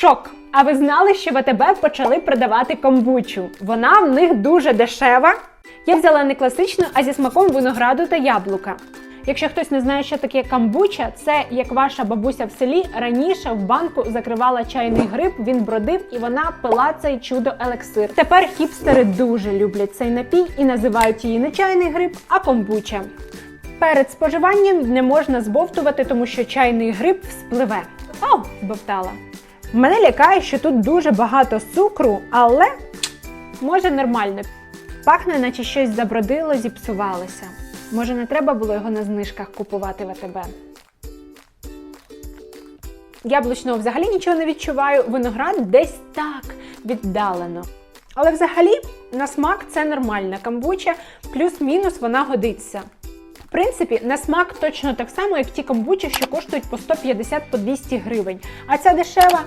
Шок! А ви знали, що в АТБ почали продавати комбучу? Вона в них дуже дешева. Я взяла не класичну, а зі смаком винограду та яблука. Якщо хтось не знає, що таке камбуча, це як ваша бабуся в селі раніше в банку закривала чайний гриб, він бродив і вона пила цей чудо елексир. Тепер хіпстери дуже люблять цей напій і називають її не чайний гриб, а комбуча. Перед споживанням не можна збовтувати, тому що чайний гриб вспливе. О, збовтала. Мене лякає, що тут дуже багато цукру, але може нормально. Пахне, наче щось забродило, зіпсувалося. Може, не треба було його на знижках купувати в АТБ. Яблучного взагалі нічого не відчуваю, виноград десь так віддалено. Але взагалі на смак це нормальна камбуча, плюс-мінус вона годиться. В принципі, на смак точно так само, як ті камбучі, що коштують по 150 по 200 гривень. А ця дешева